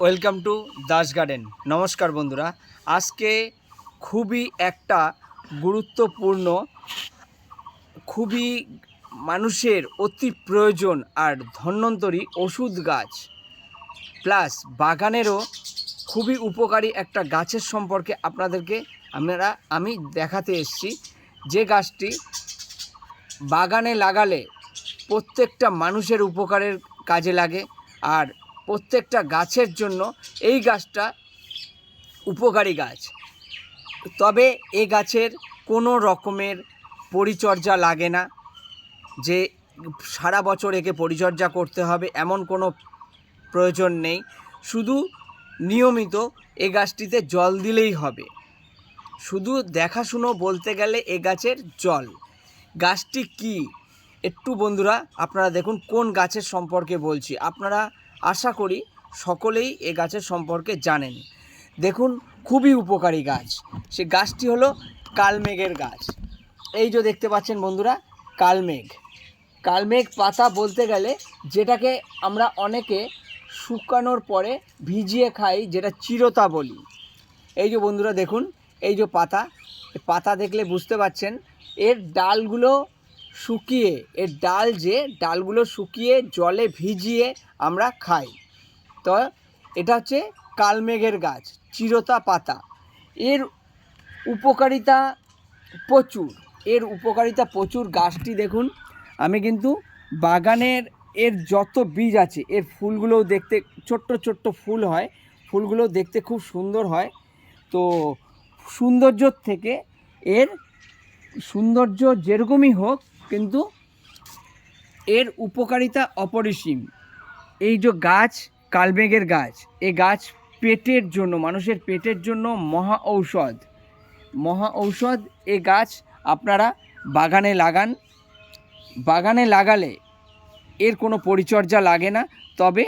Welcome to Das garden. নমস্কার বন্ধুরা। আজকে খুবই একটা গুরুত্বপূর্ণ, খুবই মানুষের অতি প্রয়োজন আর ধন্বন্তরী ওষুধ গাছ। প্লাস বাগানেরও খুবই উপকারী একটা গাছের সম্পর্কে আপনাদেরকে আমরা আমি দেখাতে এসেছি। যে গাছটি বাগানে লাগালে প্রত্যেকটা মানুষের উপকারের কাজে লাগে। আর প্রত্যেকটা গাছের জন্য এই গাছটা উপকারী গাছ। তবে এই গাছের কোনো রকমের পরিচর্যা লাগে না যে সারা বছর একে পরিচর্যা করতে হবে, এমন কোনো প্রয়োজন নেই। শুধু নিয়মিত এ গাছটিতে জল দিলেই হবে। শুধু দেখাশুনো বলতে গেলে এ গাছের জল। গাছটি কি? একটু বন্ধুরা, আপনারা দেখুন কোন গাছের সম্পর্কে বলছি। আপনারা আশা করি সকলেই এ গাছের সম্পর্কে জানেন। দেখুন, খুবই উপকারী গাছ। সে গাছটি হলো কালমেঘের গাছ। এই যে দেখতে পাচ্ছেন বন্ধুরা, কালমেঘ। কালমেঘ পাতা বলতে গেলে যেটাকে আমরা অনেকে শুকানোর পরে ভিজিয়ে খাই, যেটা চিরতা বলি। এই যে বন্ধুরা, দেখুন, এই যে পাতা। পাতা দেখলে বুঝতে পাচ্ছেন, এর ডালগুলো শুকিয়ে, এর ডাল যে ডালগুলো শুকিয়ে, জলে ভিজিয়ে আমরা খাই। তো এটা হচ্ছে কালমেঘের গাছ, চিরতা পাতা। এর উপকারিতা প্রচুর। এর উপকারিতা প্রচুর গাছটি দেখুন, আমি কিন্তু বাগানের এর যত বীজ আছে, এর ফুলগুলোও দেখতে, ছোট্ট ছোট্ট ফুল হয় ফুলগুলো দেখতে খুব সুন্দর হয়। তো সৌন্দর্যর থেকে এর সৌন্দর্য যেরকমই হোক কিন্তু এর উপকারিতা অপরিসীম। এই যে গাছ, কালমেঘের গাছ এই গাছ পেটের জন্য, মানুষের পেটের জন্য মহা ঔষধ। মহা ঔষধ, এ গাছ আপনারা বাগানে লাগান। বাগানে লাগালে এর কোনো পরিচর্যা লাগে না। তবে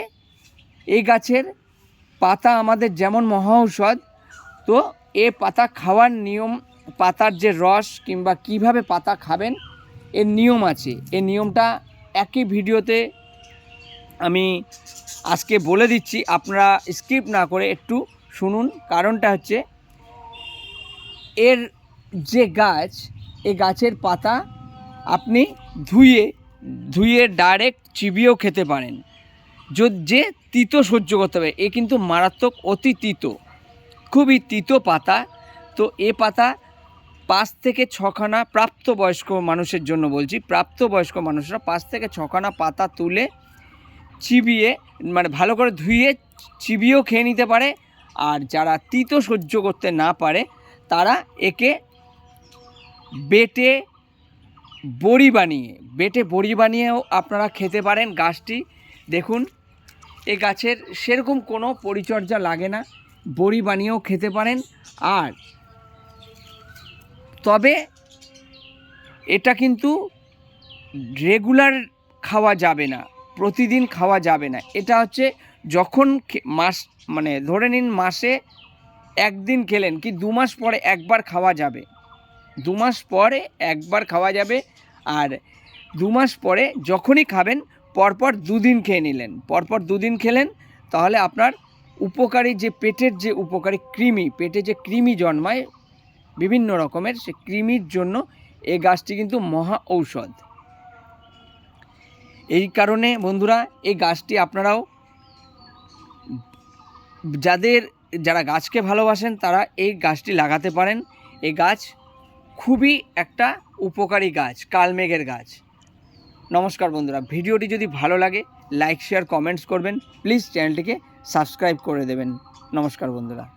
এই গাছের পাতা আমাদের যেমন মহা ঔষধ, তো এ পাতা খাওয়ার নিয়ম, পাতার যে রস কিংবা কীভাবে পাতা খাবেন এর নিয়ম আছে। এই নিয়মটা একই ভিডিওতে আমি আজকে বলে দিচ্ছি। আপনারা স্কিপ না করে একটু শুনুন। কারণটা হচ্ছে এর যে গাছ এই গাছের পাতা আপনি ধুয়ে ধুয়ে ডাইরেক্ট চিবিয়েও খেতে পারেন। যো- তিতো সহ্য করতে হবে এ কিন্তু মারাত্মক অতি তিতো, খুবই তিতো পাতা। তো এ পাতা পাঁচ থেকে ছখানা প্রাপ্তবয়স্ক মানুষের জন্য বলছি, প্রাপ্তবয়স্ক মানুষরা পাঁচ থেকে ছখানা পাতা তুলে চিবিয়ে মানে ভালো করে ধুয়ে চিবিয়েও খেয়ে নিতে পারে। আর যারা তিতো সহ্য করতে না পারে, তারা একে বেটে বড়ি বানিয়ে, বেটে বড়ি বানিয়েও আপনারা খেতে পারেন গাছটি। দেখুন, এ গাছের সেরকম কোনো পরিচর্যা লাগে না, বড়ি বানিয়েও খেতে পারেন। আর তবে এটা কিন্তু রেগুলার খাওয়া যাবে না, প্রতিদিন খাওয়া যাবে না। এটা হচ্ছে যখন মাস মানে ধরে নিন মাসে একদিন খেলেন কি দু মাস পরে একবার খাওয়া যাবে। দু মাস পরে একবার খাওয়া যাবে আর দু মাস পরে যখনই খাবেন পরপর দুদিন খেয়ে নিলেন। পরপর দুদিন খেলেন তাহলে আপনার উপকারী যে পেটের যে উপকারী কৃমি, পেটে যে কৃমি জন্মায় বিভিন্ন রকমের সে কৃমির জন্য এই গাছটি কিন্তু মহা ঔষধ। এই কারণে বন্ধুরা, এই গাছটি আপনারাও যাদের, যারা গাছকে ভালোবাসেন, তারা এই গাছটি লাগাতে পারেন। এই গাছ খুবই একটা উপকারী গাছ, কালমেঘের গাছ। নমস্কার বন্ধুরা, ভিডিওটি যদি ভালো লাগে, লাইক, শেয়ার, কমেন্টস করবেন। প্লিজ চ্যানেলটিকে সাবস্ক্রাইব করে দেবেন। নমস্কার বন্ধুরা।